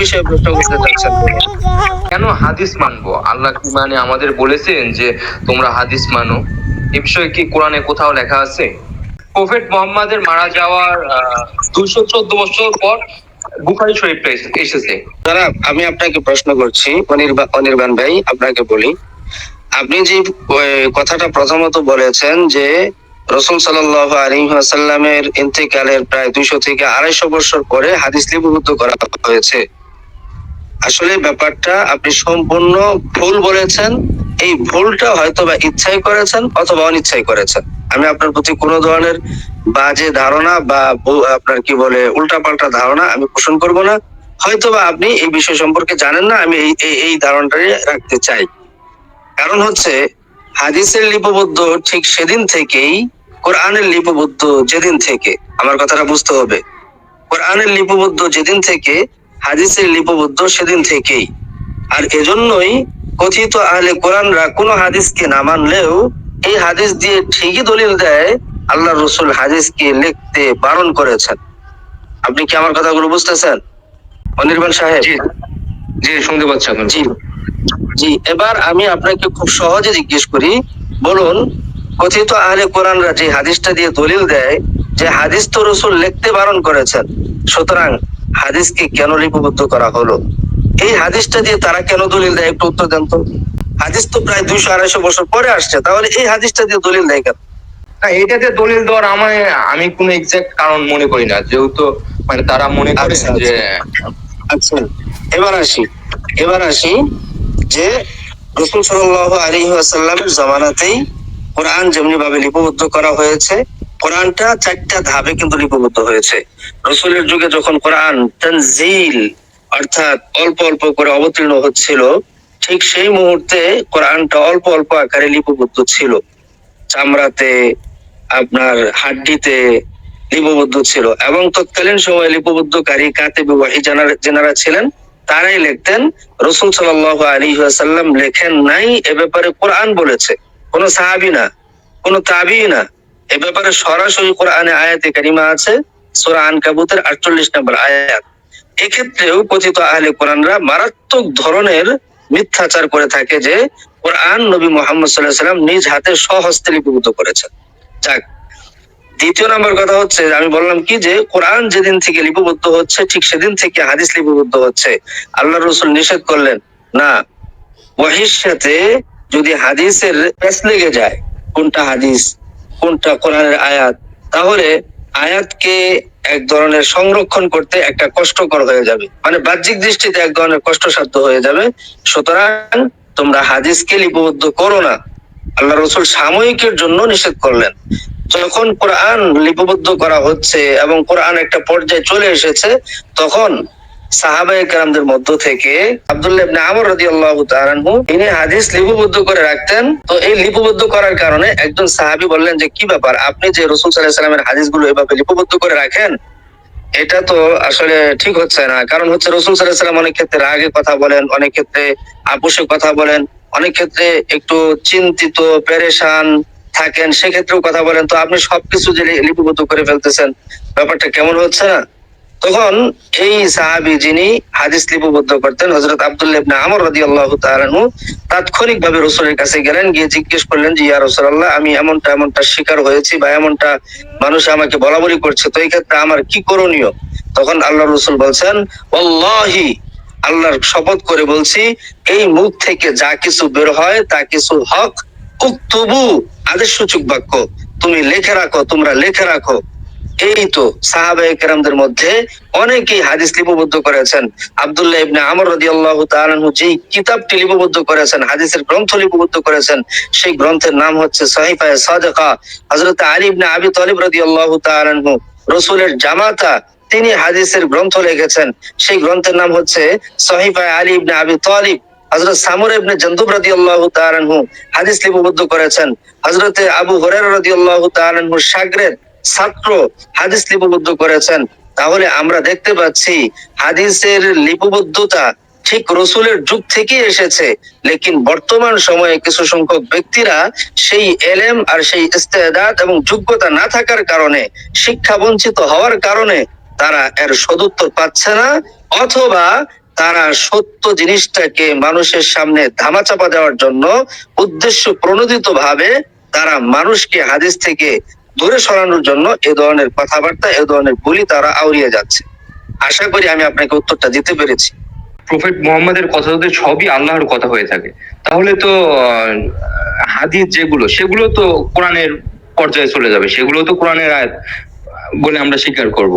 বিষয়ে প্রশ্ন করতে চাচ্ছেন কেন হাদিস মানবো? আল্লাহ কি মানে আমাদের বলেছেন যে তোমরা হাদিস মানো? এ বিষয়ে কি কোরআনে কোথাও লেখা আছে? প্রফেট মোহাম্মদের মারা যাওয়ার দুশো চোদ্দ বছর পর বুখারি শরীফটা এসে- এসেছে। যারা আমি আপনাকে প্রশ্ন করছি অনির্বাণ ভাই আপনাকে বলি। আপনি যে কথাটা প্রথমত বলেছেন যে রসুল সাল্লাহ আলী আসাল্লামের ইন্তেকালের প্রায় দুইশো থেকে আড়াইশো বছর পরে হাদিস লিপিবদ্ধ করা হয়েছে। আসলে ব্যাপারটা আপনি সম্পূর্ণ ভুল বলেছেন। এই ভুলটা হয়তো বা ইচ্ছাই করেছেন অথবা অনিচ্ছাই করেছেন। আমি আপনার প্রতি কোনো ধরনের বাজে ধারণা বা আপনার কি বলে, উল্টাপাল্টা ধারণা আমি পোষণ করব না। হয়তোবা আপনি এই বিষয় সম্পর্কে জানেন না, আমি এই, এই- ধারণাটাই রাখতে চাই। কারণ হচ্ছে, হাদিসের লিপিবদ্ধ ঠিক সেদিন থেকেই, কোরআনের লিপিবদ্ধ যেদিন থেকে, আমার কথাটা বুঝতে হবে। কোরআনের লিপিবদ্ধ যেদিন থেকে হাদিসের লিপিবদ্ধ সেদিন থেকেই। আর এজন্যই কথিত আহলে কোরআনরা কোনো হাদিসকে না মানলেও এই হাদিস দিয়ে ঠিকই দলিল দেয় আল্লাহ রসুল হাদিসকে লিখতে বারণ করেছেন। আপনি কি আমার কথাগুলো বুঝতেছেন? অনির্বাণ সাহেব। জি। জি শুনতে পাচ্ছি জি। জি এবার আমি আপনাকে খুব সহজে জিজ্ঞেস করি বলুন কথিত আহলে কোরআনরা যে হাদিসটা দিয়ে দলিল দেয় যে হাদিস তো রসুল লিখতে বারণ করেছেন সুতরাং হাদিসকে কেন লিপিবদ্ধ করা হলো? এই হাদিসটা দিয়ে তারা কেন দলিল দেয়? একটু উত্তর দেন তো। হাদিস তো প্রায় দুইশো আড়াইশো বছর পরে আসছে তাহলে এই হাদিসটা দিয়ে দলিল দেয় কেন? না এটাতে দলিল দেওয়ার আমার আমি কোনো এক্সাক্ট কারণ মনে করি না। যেহেতু মানে তারা মনে করে আচ্ছা, যে আচ্ছা। এবার আসি এবার আসি যে রসুল সাল্লাহ আলী আসাল্লামের জমানাতেই কোরআন যেমনি ভাবে লিপিবদ্ধ করা হয়েছে কোরআনটা চারটা ধাপে কিন্তু লিপিবদ্ধ হয়েছে। রসুলের যুগে যখন কোরআন তানজিল অর্থাৎ অল্প অল্প করে অবতীর্ণ হচ্ছিল, ঠিক সেই মুহূর্তে কোরআনটা অল্প অল্প আকারে লিপিবদ্ধ ছিল। চামড়াতে, আপনার হাড্ডিতে লিপিবদ্ধ ছিল এবং তৎকালীন সময়ে লিপিবদ্ধকারী কাতে যেনারা ছিলেন, তারাই লিখতেন, রসুল সাল্লাহ আলী সাল্লাম লেখেন নাই, এ ব্যাপারে কোরআন বলেছে। কোন সাহাবি না, কোন তাবি না। এ ব্যাপারে সরাসরি কোরআনে আয়াতে কারিমা আছে, সোরা আন কাবুতের আটচল্লিশ নম্বর আয়াত। এক্ষেত্রেও কথিত আহলে কোরআনরা মারাত্মক ধরনের মিথ্যাচার করে থাকে যে, কোরআন নবী মোহাম্মদ সাল্লাহ সাল্লাম নিজ হাতে স্বহস্তে লিপিবদ্ধ করেছেন। যাক, দ্বিতীয় নম্বর কথা হচ্ছে, আমি বললাম কি যে, কোরআন যেদিন থেকে লিপিবদ্ধ হচ্ছে, ঠিক সেদিন থেকে হাদিস লিপিবদ্ধ হচ্ছে। আল্লাহ রসুল নিষেধ করলেন, না। ওয়াহির সাথে যদি হাদিসের প্যাচ লেগে যায়, কোনটা হাদিস? কোনটা কোরআনের আয়াত? তাহলে আয়াতকে এক ধরনের সংরক্ষণ করতে একটা কষ্টকর হয়ে যাবে। মানে বাহ্যিক দৃষ্টিতে এক ধরনের কষ্টসাধ্য হয়ে যাবে। সুতরাং তোমরা হাদিসকে লিপিবদ্ধ করো না। আল্লাহ রসুল সাময়িকের জন্য নিষেধ করলেন। যখন কোরআন লিপিবদ্ধ করা হচ্ছে এবং কোরআন একটা পর্যায়ে চলে এসেছে, তখন মধ্য থেকে আমর হাদিস লিপিবদ্ধ করে রাখতেন। তো এই লিপিবদ্ধ করার কারণে একজন সাহাবী বললেন যে, কি ব্যাপার? আপনি যে এভাবে লিপিবদ্ধ করে রাখেন, এটা তো আসলে ঠিক হচ্ছে না। কারণ হচ্ছে রসুল সাল্লাম অনেক ক্ষেত্রে রাগে কথা বলেন, অনেক ক্ষেত্রে আপোষে কথা বলেন, অনেক ক্ষেত্রে একটু চিন্তিত, পেরেশান থাকেন, সেক্ষেত্রেও কথা বলেন। তো আপনি সবকিছু যে লিপিবদ্ধ করে ফেলতেছেন, ব্যাপারটা কেমন হচ্ছে না? তখন এই সাহাবি যিনি হাদিস লিপিবদ্ধ করতেন হজরত আব্দুল্লাহ ইবনে আমর রাদিয়াল্লাহু তাআলা আনহু তাৎক্ষণিক ভাবে রসুলের কাছে গেলেন, গিয়ে জিজ্ঞেস করলেন যে, ইয়া রাসূলুল্লাহ, আমি এমনটা এমনটা শিকার হয়েছি বা এমনটা মানুষ আমাকে বলা বলি করছে, তো এই ক্ষেত্রে আমার কি করণীয়? তখন আল্লাহ রসুল বলছেন, ওয়াল্লাহি, আল্লাহর শপথ করে বলছি, এই মুখ থেকে যা কিছু বের হয়, তা কিছু হক, উক্তবু আদেশ সূচক বাক্য, তুমি লেখে রাখো, তোমরা লেখে রাখো। এই তো সাহাবায়ে কেরামদের মধ্যে অনেকেই হাদিস লিপিবদ্ধ করেছেন। আব্দুল্লাহ ইবনে আমর তাআলা আনহু যেই কিতাবটি লিপিবদ্ধ করেছেন, হাদিসের গ্রন্থ লিপিবদ্ধ করেছেন, সেই গ্রন্থের নাম হচ্ছে সহিফায়ে সাদিকা। হযরত আলী ইবনে আবি তালিব রাদিয়াল্লাহু তাআলা আনহু, রাসূলের জামাতা, তিনি হাদিসের গ্রন্থ লিখেছেন। সেই গ্রন্থের নাম হচ্ছে সহিফায়ে আলী ইবনে আবি তালিব। হযরত সামুর ইবনে জন্দুব তাআলা আনহু হাদিস লিপিবদ্ধ করেছেন। হযরতে আবু রাদিয়াল্লাহু তাআলা আনহুর শাগরেদ ছাত্র হাদিস লিপিবদ্ধ করেছেন। তাহলে আমরা দেখতে পাচ্ছি হাদিসের লিপিবদ্ধতা ঠিক রসুলের যুগ থেকে এসেছে, লেকিন বর্তমান সময়ে কিছু সংখ্যক ব্যক্তিরা সেই এলেম আর সেই ইস্তেদাত এবং যোগ্যতা না থাকার কারণে, শিক্ষা বঞ্চিত হওয়ার কারণে তারা এর সদুত্তর পাচ্ছে না, অথবা তারা সত্য জিনিসটাকে মানুষের সামনে ধামাচাপা দেওয়ার জন্য উদ্দেশ্য প্রণোদিত ভাবে তারা মানুষকে হাদিস থেকে দূরে সরানোর জন্য এ ধরনের কথাবার্তা এ ধরনের বলি তারা আউড়িয়ে যাচ্ছে। আশা করি আমি আপনাকে উত্তরটা দিতে পেরেছি। প্রফেট মোহাম্মদের কথা যদি সবই আল্লাহর কথা হয়ে থাকে তাহলে তো হাদিস যেগুলো সেগুলো তো কোরআনের পর্যায়ে চলে যাবে। সেগুলো তো কোরআনের আয়াত বলে আমরা স্বীকার করব।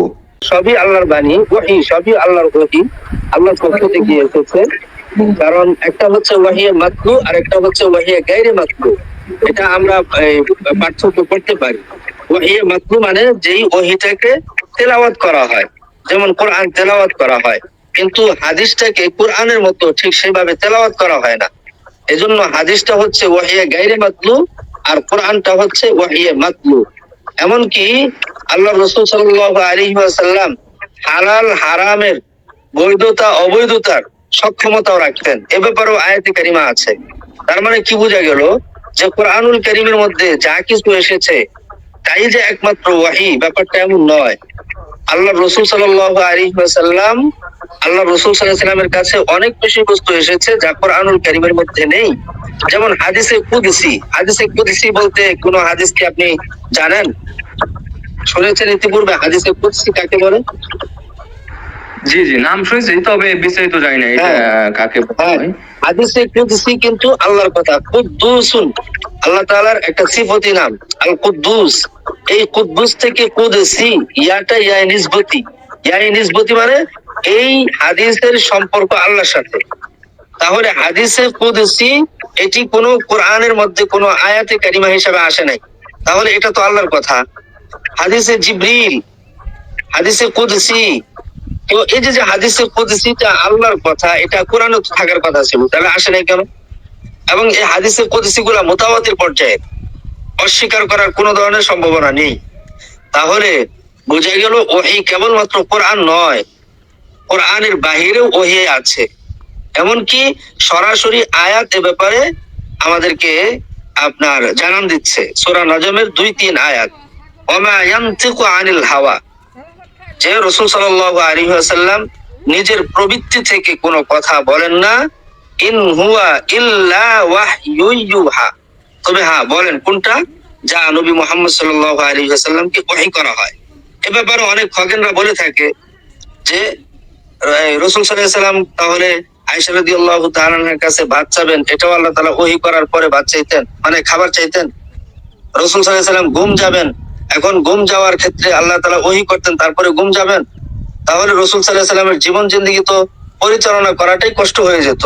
সবই আল্লাহর বাণী ওহি সবই আল্লাহর ওহি আল্লাহর পক্ষ থেকে এসেছে। কারণ একটা হচ্ছে ওয়াহিয়ে মাতলু আর একটা হচ্ছে ওয়াহিয়ে গাইরে মাতলু। এটা আমরা পার্থক্য করতে পারি। মাতলু মানে যেই ওহিটাকে তেলাওয়াত করা হয়, যেমন কোরআন তেলাওয়াত করা হয়, কিন্তু হাদিসটাকে কোরআনের মতো ঠিক সেভাবে তেলাওয়াত করা হয় না। এজন্য হাদিসটা হচ্ছে ওয়াহিয়ে গাইরে মাতলু আর কোরআনটা হচ্ছে ওয়াহিয়ে মাতলু এমনকি আল্লাহ রসুল সাল্লাহ আলী সাল্লাম হালাল, হারামের বৈধতা, অবৈধতার সক্ষমতাও রাখতেন। এ ব্যাপারেও আয়াতি কারিমা আছে। তার মানে কি বোঝা গেল? যে কোরআনুল করিমের মধ্যে যা কিছু এসেছে, তাই যে একমাত্র ওয়াহি, ব্যাপারটা এমন নয়। আল্লাহ রসুল সাল্লাহ আলী সাল্লাম আল্লাহ রসুল সাল্লামের কাছে অনেক বিষয়বস্তু এসেছে যা কোরআনুল করিমের মধ্যে নেই। যেমন হাদিসে কুদিসি হাদিসে কুদিসি বলতে কোন হাদিস কি আপনি জানেন? শুনেছেন ইতিপূর্বে হাদিসে কুদিসি কাকে বলে? জি জি নাম শুনেছি তবে বিস্তারিত জানি না এটা হ্যাঁ। কাকে হয়। হাদিসে কুদসি কিন্তু আল্লাহর কথা কুদ্দুসুন আল্লাহ তাআলার একটা সিফতি নাম আল কুদ্দুস এই কুদ্দুস থেকে কুদসি ইয়াটা ইয়াই নিসবতি। ইয়াই নিসবতি মানে এই হাদিসের সম্পর্ক আল্লাহর সাথে। তাহলে হাদিসে কুদসি এটি কোনো কোরআনের মধ্যে কোনো আয়াতে কারিমা হিসাবে আসে নাই। তাহলে এটা তো আল্লাহর কথা। হাদিসে জিব্রিল হাদিসে কুদসি তো এই যে যে হাদিসের কুদসিটা আল্লাহর কথা, এটা কোরআনে থাকার কথা ছিল, তাহলে আসে নাই কেন? এবং এই হাদিসের কুদসি গুলা মোতাবাতির পর্যায়ে, অস্বীকার করার কোনো ধরনের সম্ভাবনা নেই। তাহলে বোঝা গেল ওহি কেবলমাত্র কোরআন নয়, কোরআনের বাহিরেও ওহি আছে। এমনকি সরাসরি আয়াত এ ব্যাপারে আমাদেরকে আপনার জানান দিচ্ছে, সূরা নজমের দুই তিন আয়াত, ওমা ইয়ানতিকু আনিল হাওয়া যে রসুল সাল্লাল্লাহু আলাইহি ওয়াসাল্লাম নিজের প্রবৃত্তি থেকে কোনো কথা বলেন না, ইন হুয়া ইল্লা ওয়াহয়ু তবে হ্যাঁ বলেন কোনটা? যা নবী মুহাম্মদ সাল্লাল্লাহু আলাইহি ওয়াসাল্লামকে ওহী করা হয়। এ ব্যাপারে অনেক খগেনরা বলে থাকে যে রসুল সাল্লাম তাহলে তাআলার কাছে ভাত চাবেন, এটাও আল্লাহ তালা ওহী করার পরে ভাত চাইতেন মানে খাবার চাইতেন। রসুল সাল্লাম ঘুম যাবেন এখন ঘুম যাওয়ার ক্ষেত্রে আল্লাহ তালা ওহি করতেন, তারপরে ঘুম যাবেন। তাহলে রসুল সাল্লাহ সাল্লামের জীবন জিন্দগি তো পরিচালনা করাটাই কষ্ট হয়ে যেত।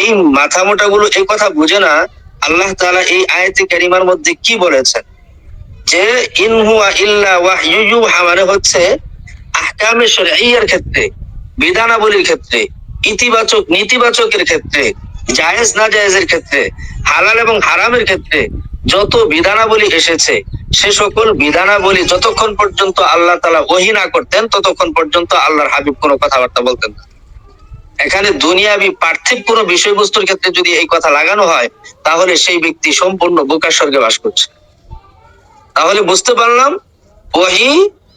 এই মাথা মোটা গুলো এই কথা বুঝে না আল্লাহ তাআলা এই আয়াতে কারিমার মধ্যে কি বলেছেন? যে ইনহুয়া ইল্লা ইউহা মানে হচ্ছে আহকামে শরঈয়ার ক্ষেত্রে, বিধানাবলীর ক্ষেত্রে, ইতিবাচক, নেতিবাচকের ক্ষেত্রে, জায়েজ না জায়েজের ক্ষেত্রে, হালাল এবং হারামের ক্ষেত্রে যত বিধানাবলী এসেছে, সে সকল বিধানাবলী যতক্ষণ পর্যন্ত আল্লাহ তালা ওহি না করতেন, ততক্ষণ পর্যন্ত আল্লাহর হাবিব কোনো কথাবার্তা বলতেন না। এখানে দুনিয়াবি পার্থিব কোনো বিষয়বস্তুর ক্ষেত্রে যদি এই কথা লাগানো হয়, তাহলে সেই ব্যক্তি সম্পূর্ণ বোকার স্বর্গে বাস করছে। তাহলে বুঝতে পারলাম, ওহি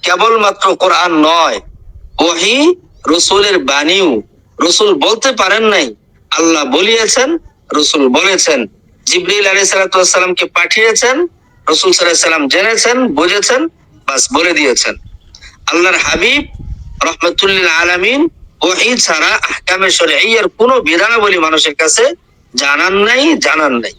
কেবলমাত্র কোরআন নয়, ওহি রসুলের বাণীও। রসুল বলতে পারেন নাই, আল্লাহ বলিয়েছেন, রসুল বলেছেন জিবরিল আলী সালাতামকে পাঠিয়েছেন, রসুল সাল্লাম জেনেছেন, বুঝেছেন, বাস বলে দিয়েছেন। আল্লাহর হাবিব রহমতুল্লিল আলমিন ওহি ছাড়া আহকামে আর কোনো বিধানাবলী মানুষের কাছে জানান নাই জানান নাই।